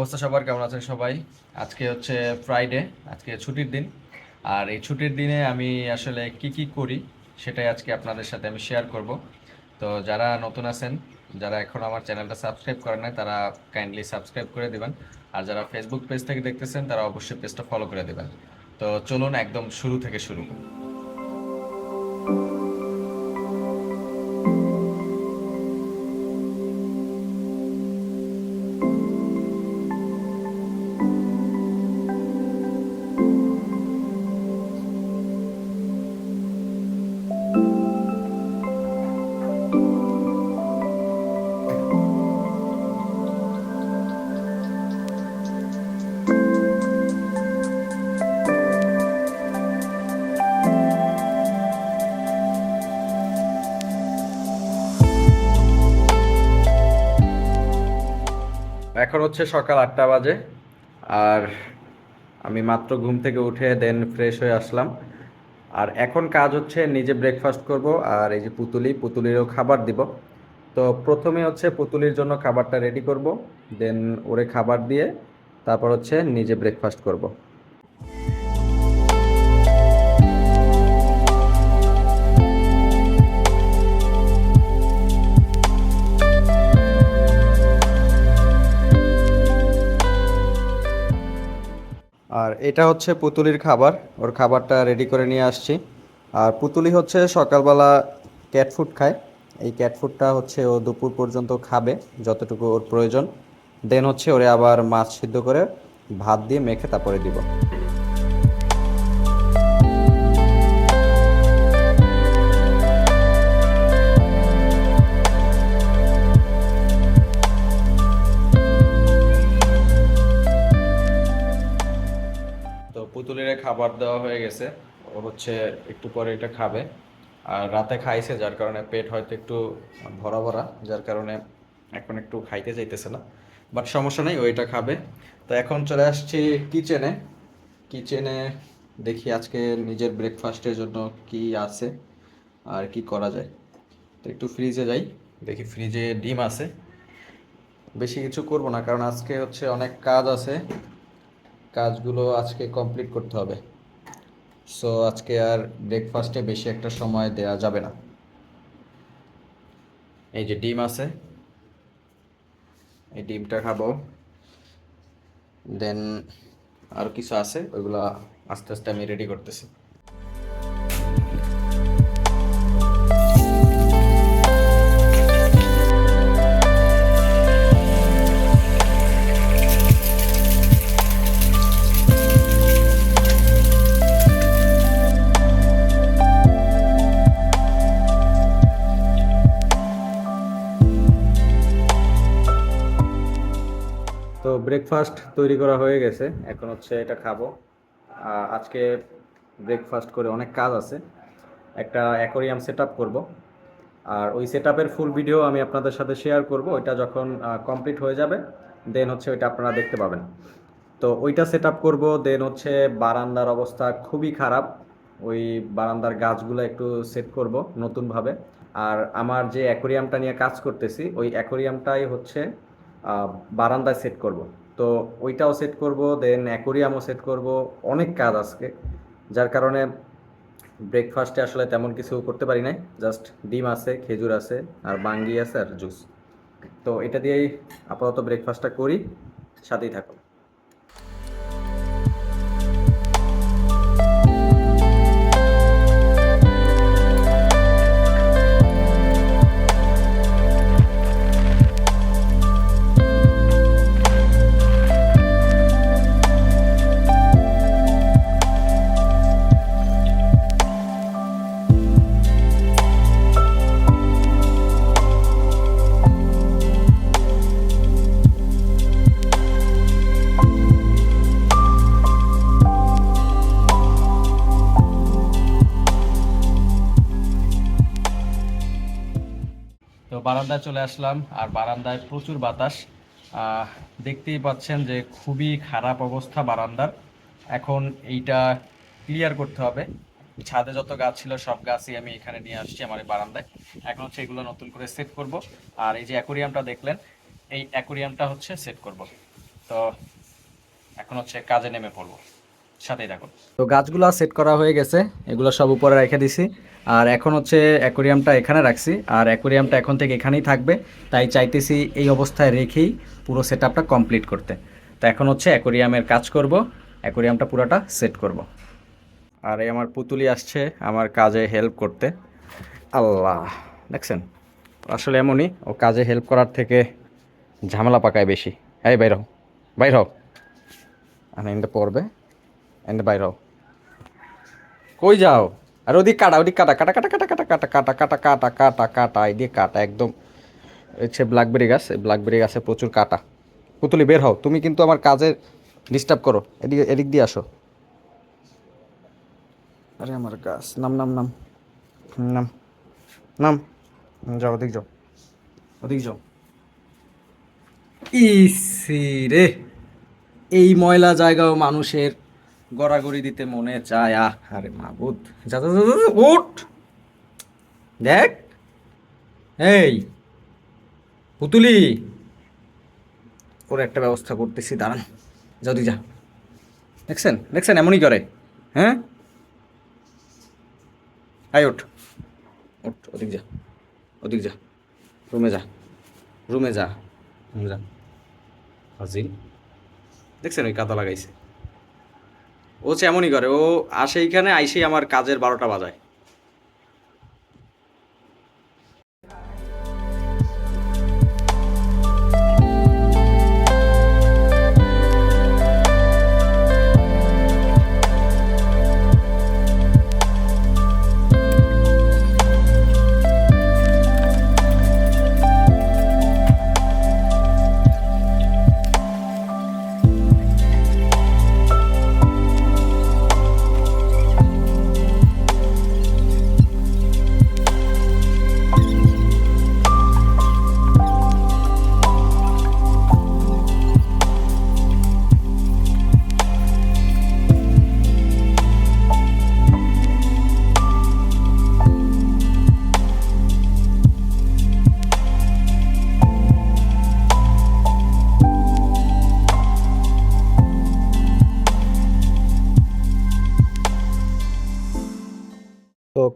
অবস্থা সবার? কেমন আছেন সবাই? আজকে হচ্ছে ফ্রাইডে আজকে ছুটির দিন। আর এই ছুটির দিনে আমি আসলে কি কি করি সেটাই আজকে আপনাদের সাথে আমি শেয়ার করব। তো যারা নতুন আছেন, যারা এখন আমার চ্যানেলটা সাবস্ক্রাইব করেন নাই, তারা কাইন্ডলি সাবস্ক্রাইব করে দিবেন। আর যারা ফেসবুক পেজ থেকে দেখতেছেন, তারা অবশ্যই পেজটা ফলো করে দেবেন। তো চলুন একদম শুরু থেকে শুরু এখন হচ্ছে সকাল আটটা বাজে, আর আমি মাত্র ঘুম থেকে উঠে দেন ফ্রেশ হয়ে আসলাম। আর এখন কাজ হচ্ছে নিজে ব্রেকফাস্ট করব, আর এই যে পুতুলি, পুতুলিরও খাবার দিব। তো প্রথমে হচ্ছে পুতুলির জন্য খাবারটা রেডি করব দেন ওরে খাবার দিয়ে তারপর হচ্ছে নিজে ব্রেকফাস্ট করব। আর এটা হচ্ছে পুতুলির খাবার। ওর খাবারটা রেডি করে নিয়ে আসছি। আর পুতুলি হচ্ছে সকালবেলা ক্যাট ফুড খায়। এই ক্যাট ফুডটা হচ্ছে ও দুপুর পর্যন্ত খাবে, যতটুকু ওর প্রয়োজন। দেন হচ্ছে ওরে আবার মাছ সিদ্ধ করে ভাত দিয়ে মেখে তারপরে দিব। খাবার দেওয়া হয়ে গেছে। ও হচ্ছে একটু পরে এটা খাবে। আর রাতে খাইছে, যার কারণে পেট হয়তো একটু ভরা ভরা, যার কারণে এখন একটু খাইতে যাইতেছে না। বাট সমস্যা নেই ওইটা খাবে। তো এখন চলে আসছি কিচেনে। কিচেনে দেখি আজকে নিজের ব্রেকফাস্টের জন্য কি আছে আর কি করা যায়। তো একটু ফ্রিজে যাই, দেখি ফ্রিজে ডিম আছে। বেশি কিছু করব না, কারণ আজকে হচ্ছে অনেক কাজ আছে। কাজগুলো আজকে কমপ্লিট করতে হবে। সো আজকে আর ব্রেকফাস্টে বেশি একটা সময় দেওয়া যাবে না। এই যে ডিম আছে, এই ডিমটা খাব। দেন আর কিছু আছে, ওইগুলো আস্তে আস্তে আমি রেডি করতেছি। তো ব্রেকফাস্ট তৈরি করা হয়ে গেছে। এখন হচ্ছে এটা খাব। আজকে ব্রেকফাস্ট করে অনেক কাজ আছে। একটা অ্যাকোরিয়াম সেট আপ করব। আর ওই সেট ফুল ভিডিও আমি আপনাদের সাথে শেয়ার করব। ওইটা যখন কমপ্লিট হয়ে যাবে দেন হচ্ছে ওইটা আপনারা দেখতে পাবেন। তো ওইটা সেট আপ করব দেন হচ্ছে বারান্দার অবস্থা খুবই খারাপ। ওই বারান্দার গাছগুলো একটু সেট করব নতুনভাবে। আর আমার যে অ্যাকোরিয়ামটা নিয়ে কাজ করতেছি, ওই অ্যাকোরিয়ামটাই হচ্ছে বারান্দায় সেট করব। তো ওইটাও সেট করব দেন অ্যাকোরিয়ামও সেট করব। অনেক কাজ আজকে, যার কারণে ব্রেকফাস্টে আসলে তেমন কিছু করতে পারি নাই। জাস্ট ডিম আছে, খেজুর আছে, আর বাঙ্গি আছে, আর জুস তো এটা দিয়েই আপাতত ব্রেকফাস্টটা করি, সাথেই থাকো বারান্দায় চলে আসলাম, আর বারান্দায় প্রচুর বাতাস। দেখতেই পাচ্ছেন যে খুবই খারাপ অবস্থা বারান্দার। এখন এইটা ক্লিয়ার করতে হবে। ছাদে যত গাছ ছিল, সব গাছই আমি এখানে নিয়ে আসছি আমার এই বারান্দায়। এখন হচ্ছে এগুলো নতুন করে সেট করব। আর এই যে অ্যাকোরিয়ামটা দেখলেন, এই অ্যাকোরিয়ামটা হচ্ছে সেট করব। তো এখন হচ্ছে কাজে নেমে পড়ব। সাথেই থাকুন। তো গাছগুলো সেট করা হয়ে গেছে, এগুলো সব উপরে রেখে দিছি। আর এখন হচ্ছে অ্যাকোরিয়ামটা এখানে রাখছি, আর অ্যাকোরিয়ামটা এখন থেকে এখানেই থাকবে। তাই চাইতেছি এই অবস্থায় রেখেই পুরো সেট কমপ্লিট করতে। তো এখন হচ্ছে অ্যাকোরিয়ামের কাজ করব অ্যাকোরিয়ামটা পুরোটা সেট করব। আর এই আমার পুতুলি আসছে আমার কাজে হেল্প করতে। আল্লাহ, দেখছেন? আসলে এমনই, ও কাজে হেল্প করার থেকে ঝামেলা পাকায় বেশি। এই বাইর হও বাইর হও। এনটা পড়বে। এনটা বাইর কই যাও আর ওদিক কাটা ওদিক কাটা কাটা কাটা কাটা কাটা কাটা কাটা কাটা কাটা কাটা কাটা এদিকে কাটা একদম হচ্ছে ব্ল্যাকবেরি গাছ ব্ল্যাকবেরি গাছে প্রচুর কাটা পুতুলি বের হও তুমি কিন্তু আমার কাজে ডিস্টার্ব করো এদিকে এদিক দিয়ে আসো আরে আমার গাছ নাম নাম নাম নাম নাম যাও ওদিক যাও ওদিক যাও ইসি রে এই ময়লা জায়গাও মানুষের গড়াগড়ি দিতে মনে চায়। আহ, আরে মাবুদ। যা উঠ। দেখ। এই, পুতুলি। ওর একটা ব্যবস্থা করতেছি, দাঁড়ান। যদি যা। দেখছেন? দেখছেন? এমনই করে। হ্যাঁ? আয় ওঠ ওঠ ওদিক যা। ওদিক যা। রুমে যা। রুমে যা। রুমে যা। হাজির। দেখছেন ওই কাদা লাগাইছে? ও হচ্ছে এমনই করে ও আসে এইখানে আইসেই আমার কাজের বারোটা বাজায়।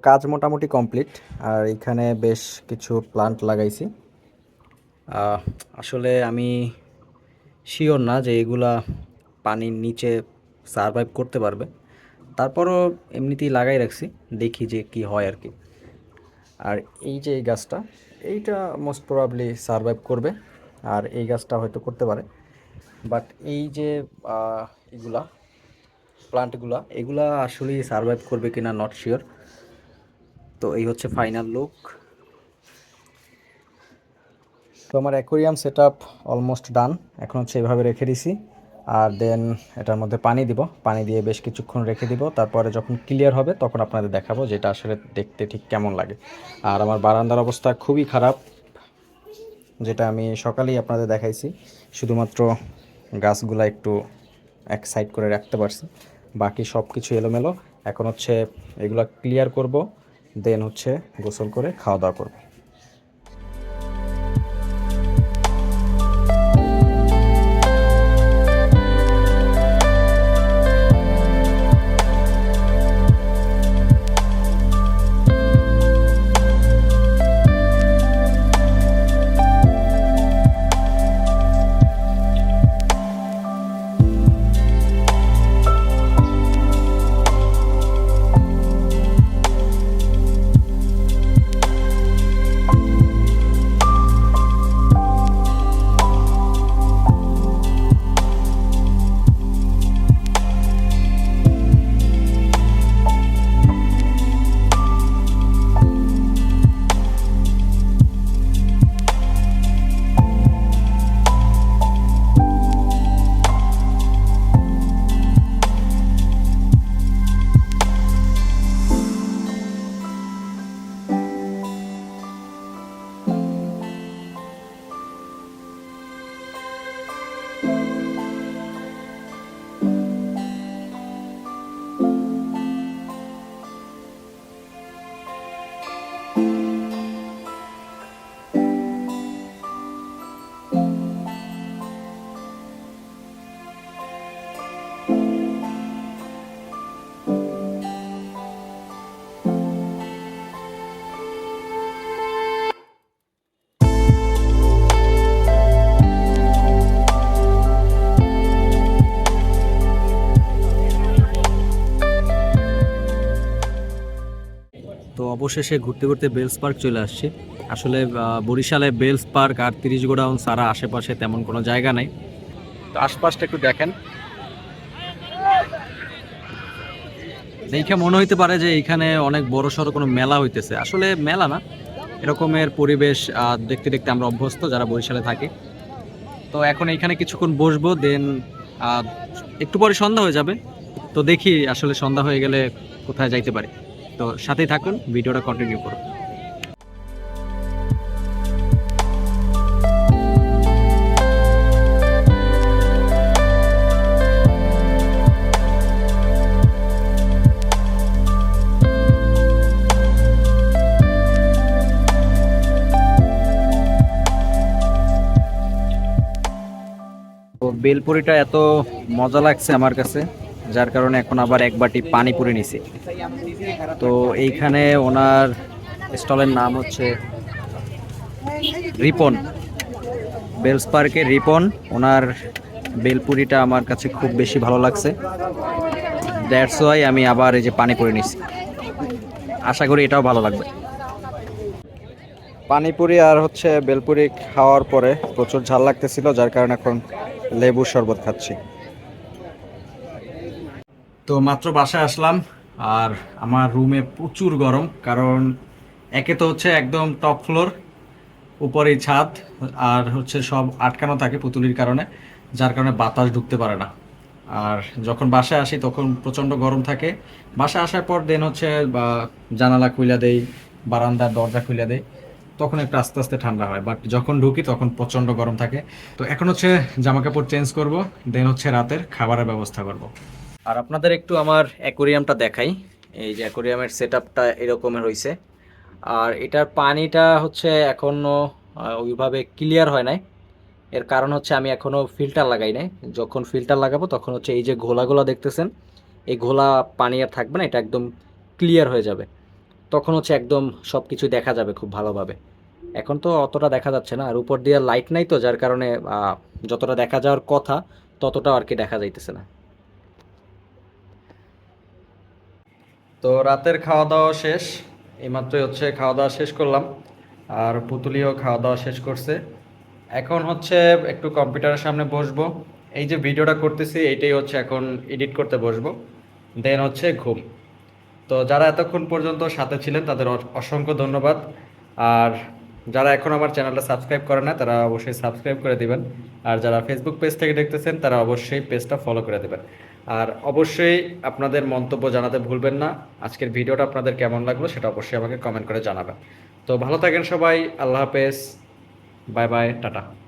কাজ মোটামুটি কমপ্লিট। আর এখানে বেশ কিছু প্লান্ট লাগাইছি। আসলে আমি শিওর না যে এগুলা পানির নিচে সারভাইভ করতে পারবে। তারপরও এমনিতেই লাগাই রাখছি, দেখি যে কি হয় আর কি। আর এই যে এই গাছটা, এইটা মোস্ট প্রবাবলি সারভাইভ করবে। আর এই গাছটা হয়তো করতে পারে। বাট এই যে এগুলা প্লান্টগুলা এগুলা আসলেই সারভাইভ করবে কিনা নট শিওর তো এই হচ্ছে ফাইনাল লুক তো আমার aquarium set up almost done এখন হচ্ছে এভাবে রেখে দিছি। আর দেন এটার মধ্যে পানি দিব। পানি দিয়ে বেশ কিছুক্ষণ রেখে দিব। তারপরে যখন ক্লিয়ার হবে তখন আপনাদের দেখাবো যেটা আসলে দেখতে ঠিক কেমন লাগে। আর আমার বারান্দার অবস্থা খুবই খারাপ যেটা আমি সকালেই আপনাদের দেখাইছি। শুধুমাত্র গাছগুলা একটু এক সাইড করে রাখতে পারছি। বাকি সব কিছু এলোমেলো। এখন হচ্ছে এগুলো ক্লিয়ার করব। দেন হচ্ছে গোসল করে খাওয়া দাওয়া করব। অবশেষে ঘুরতে ঘুরতে বেলস পার্ক চলে আসছি। আসলে বরিশালে বেলস পার্ক আর তিরিশ গোডাউন সারা আশেপাশে তেমন কোনো জায়গা নাই। তো আশপাশটা একটু দেখেন। দেখে মনে হইতে পারে যে এখানে অনেক বড় সড়ো কোনো মেলা হইতেছে। আসলে মেলা না, এরকমের পরিবেশ দেখতে দেখতে আমরা অভ্যস্ত যারা বরিশালে থাকি। তো এখন এইখানে কিছুক্ষণ বসবো, দেন একটু পরে সন্ধ্যা হয়ে যাবে। তো দেখি আসলে সন্ধ্যা হয়ে গেলে কোথায় যাইতে পারি। তো সাথেই থাকুন ভিডিওটা কন্টিনিউ করুন। বেলপুরিটা এত মজা লাগছে আমার কাছে। যার কারণে এখন আবার এক বাটি পানি পানিপুরি নিছি। তো এইখানে ওনার স্টলের নাম হচ্ছে রিপন। বেলস পার্কের রিপন, ওনার বেলপুরিটা আমার কাছে খুব বেশি ভালো লাগছে। দ্যাটস ওয়াই আমি আবার এই যে পানি পানিপুরি নিছি। আশা করি এটাও ভালো লাগবে। পানিপুরি আর হচ্ছে বেলপুরি খাওয়ার পরে প্রচুর ঝাল লাগতেছিল, যার কারণে এখন লেবুর শরবত খাচ্ছি। তো মাত্র বাসায় আসলাম, আর আমার রুমে প্রচুর গরম, কারণ একে তো হচ্ছে একদম টপ ফ্লোর উপরেই ছাদ, আর হচ্ছে সব আটকানো থাকে পুতুলির কারণে, যার কারণে বাতাস ঢুকতে পারে না। আর যখন বাসায় আসি তখন প্রচণ্ড গরম থাকে। বাসায় আসার পর দেন হচ্ছে, বা জানালা খুলে দেই, বারান্দার দরজা খুলে দেই, তখন একটু আস্তে আস্তে ঠান্ডা হয়। বাট যখন ঢুকি তখন প্রচণ্ড গরম থাকে। তো এখন হচ্ছে জামা কাপড় চেঞ্জ করব দেন হচ্ছে রাতের খাবারের ব্যবস্থা করব। আর আপনাদের একটু আমার অ্যাকোরিয়ামটা দেখাই। এই যে অ্যাকোরিয়ামের সেট আপটা এরকমের হয়েছে আর এটার পানিটা হচ্ছে এখনও ওইভাবে ক্লিয়ার হয় নাই। এর কারণ হচ্ছে আমি এখনও ফিল্টার লাগাই নাই। যখন ফিল্টার লাগাবো তখন হচ্ছে এই যে ঘোলাগুলো দেখতেছেন, এই ঘোলা পানি আর থাকবে না, এটা একদম ক্লিয়ার হয়ে যাবে। তখন হচ্ছে একদম সব কিছু দেখা যাবে খুব ভালোভাবে। এখন তো অতটা দেখা যাচ্ছে না। আর উপর দিয়ে লাইট নাই তো, যার কারণে যতটা দেখা যাওয়ার কথা ততটা আর কি দেখা যাইতেছে না। তো রাতের খাওয়া দাওয়া শেষ, এইমাত্রই হচ্ছে খাওয়া দাওয়া শেষ করলাম। আর পুতুলিও খাওয়া দাওয়া শেষ করছে। এখন হচ্ছে একটু কম্পিউটারের সামনে বসবো। এই যে ভিডিওটা করতেছি, এইটাই হচ্ছে এখন এডিট করতে বসবো। দেন হচ্ছে ঘুম। তো যারা এতক্ষণ পর্যন্ত সাথে ছিলেন, তাদের অসংখ্য ধন্যবাদ। আর যারা এখন আমার চ্যানেলটা সাবস্ক্রাইব করে না তারা অবশ্যই সাবস্ক্রাইব করে দিবেন। আর যারা ফেসবুক পেজ থেকে দেখতেছেন, তারা অবশ্যই পেজটা ফলো করে দেবেন। আর অবশ্যই আপনাদের মন্তব্য জানাতে ভুলবেন না। আজকের ভিডিওটা আপনাদের কেমন লাগল সেটা অবশ্যই আমাকে কমেন্ট করে জানাবেন। তো ভালো থাকেন সবাই, আল্লাহ হাফেজ, বাই বাই, টাটা।